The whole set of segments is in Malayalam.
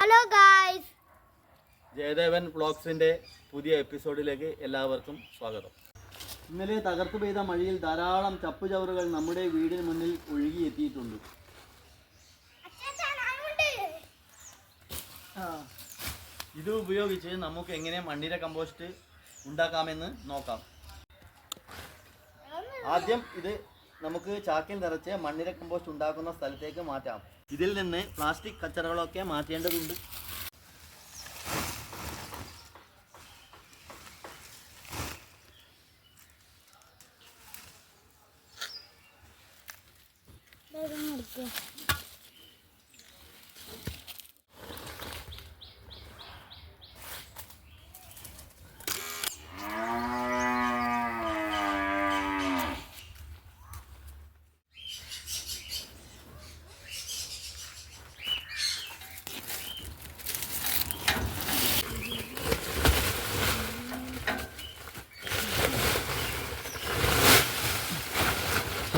ഹലോ ഗായ്സ് ജയദേവൻ വ്ളോഗ്സിന്റെ പുതിയ എപ്പിസോഡിലേക്ക് എല്ലാവർക്കും സ്വാഗതം. ഇന്നലെ തകർത്തു പെയ്ത മഴയിൽ ധാരാളം ചപ്പുചവറുകൾ നമ്മുടെ വീടിന് മുന്നിൽ ഒഴുകിയെത്തിയിട്ടുണ്ട്. ഇത് ഉപയോഗിച്ച് നമുക്ക് എങ്ങനെ മണ്ണിര കമ്പോസ്റ്റ് ഉണ്ടാക്കാമെന്ന് നോക്കാം. ആദ്യം ഇത് നമുക്ക് ചാക്കിൽ നിറച്ച് മണ്ണിര കമ്പോസ്റ്റ് ഉണ്ടാക്കുന്ന സ്ഥലത്തേക്ക് മാറ്റാം. ഇതിൽ നിന്ന് പ്ലാസ്റ്റിക് കച്ചറകളൊക്കെ മാറ്റേണ്ടതുണ്ട്.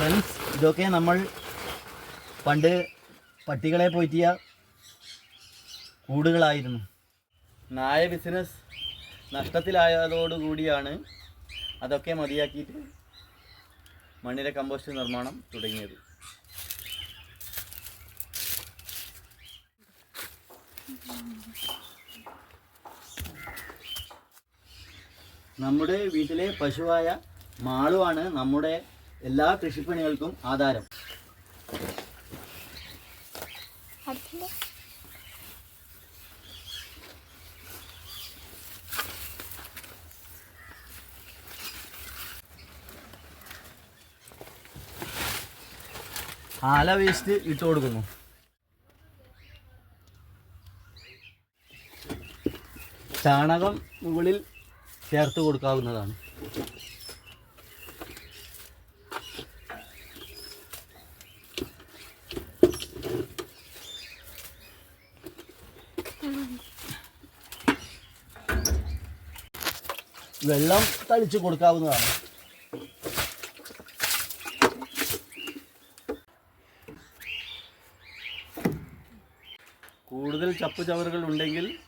ഫ്രണ്ട്സ് ഇതൊക്കെ നമ്മൾ പണ്ട് പട്ടികളെ പോറ്റിയ കൂടുകളായിരുന്നു. നായ ബിസിനസ് നഷ്ടത്തിലായതോടുകൂടിയാണ് അതൊക്കെ മതിയാക്കിയിട്ട് മണ്ണിര കമ്പോസ്റ്റ് നിർമ്മാണം തുടങ്ങിയത്. നമ്മുടെ വീട്ടിലെ പശുവായ മാളുവാണ് നമ്മുടെ എല്ലാ കൃഷിപ്പണികൾക്കും ആധാരം. ആല വേസ്റ്റ് ഇട്ട് കൊടുക്കുന്നു. ചാണകം മുകളിൽ ചേർത്ത് കൊടുക്കാവുന്നതാണ്. വെള്ളം തളിച്ച് കൊടുക്കാവുന്നതാണ്. കൂടുതൽ ചപ്പ് ചപ്പുചവറുകൾ ഉണ്ടെങ്കിൽ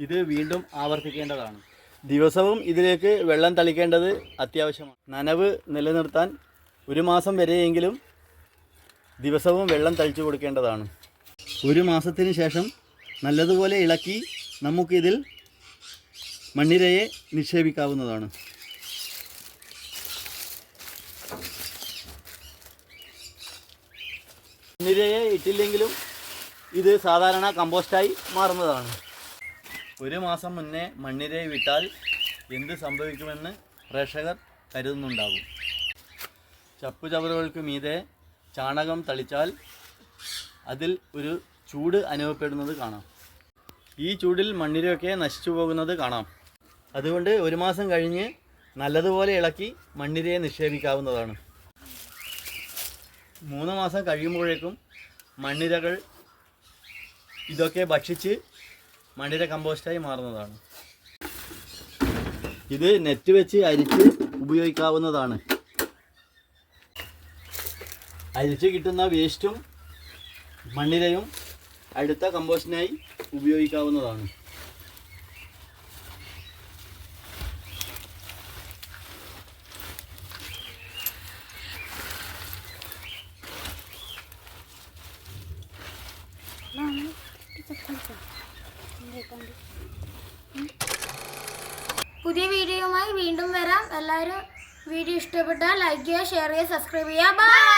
ഇത് വീണ്ടും ആവർത്തിക്കേണ്ടതാണ്. ദിവസവും ഇതിലേക്ക് വെള്ളം തളിക്കേണ്ടത് അത്യാവശ്യമാണ്. നനവ് നിലനിർത്താൻ ഒരു മാസം വരെയെങ്കിലും ദിവസവും വെള്ളം തളിച്ചു കൊടുക്കേണ്ടതാണ്. ഒരു മാസത്തിന് ശേഷം നല്ലതുപോലെ ഇളക്കി നമുക്കിതിൽ മണ്ണിരയെ നിക്ഷേപിക്കാവുന്നതാണ്. മണ്ണിരയെ ഇട്ടില്ലെങ്കിലും ഇത് സാധാരണ കമ്പോസ്റ്റായി മാറുന്നതാണ്. ഒരു മാസം മുന്നേ മണ്ണിരയെ വിട്ടാൽ എന്ത് സംഭവിക്കുമെന്ന് പ്രേക്ഷകർ കരുതുന്നുണ്ടാകും. ചപ്പുചവറുകൾക്ക് മീതെ ചാണകം തളിച്ചാൽ അതിൽ ഒരു ചൂട് അനുഭവപ്പെടുന്നത് കാണാം. ഈ ചൂടിൽ മണ്ണിരയൊക്കെ നശിച്ചു പോകുന്നത് കാണാം. അതുകൊണ്ട് ഒരു മാസം കഴിഞ്ഞ് നല്ലതുപോലെ ഇളക്കി മണ്ണിരയെ നിക്ഷേപിക്കാവുന്നതാണ്. മൂന്ന് മാസം കഴിയുമ്പോഴേക്കും മണ്ണിരകൾ ഇതൊക്കെ ഭക്ഷിച്ച് മണ്ണിര കമ്പോസ്റ്റായി മാറുന്നതാണ്. ഇത് നെറ്റ് വെച്ച് അരിച്ച് ഉപയോഗിക്കാവുന്നതാണ്. അരിച്ച് കിട്ടുന്ന വേസ്റ്റും മണ്ണിരയും അടുത്ത കമ്പോസ്റ്റിനായി ഉപയോഗിക്കാവുന്നതാണ്. പുതിയ വീഡിയോയുമായി വീണ്ടും വരാം. എല്ലാവരും വീഡിയോ ഇഷ്ടപ്പെട്ടാൽ ലൈക്ക് ചെയ്യുക ഷെയർ ചെയ്യുക സബ്സ്ക്രൈബ് ചെയ്യുക. ബൈ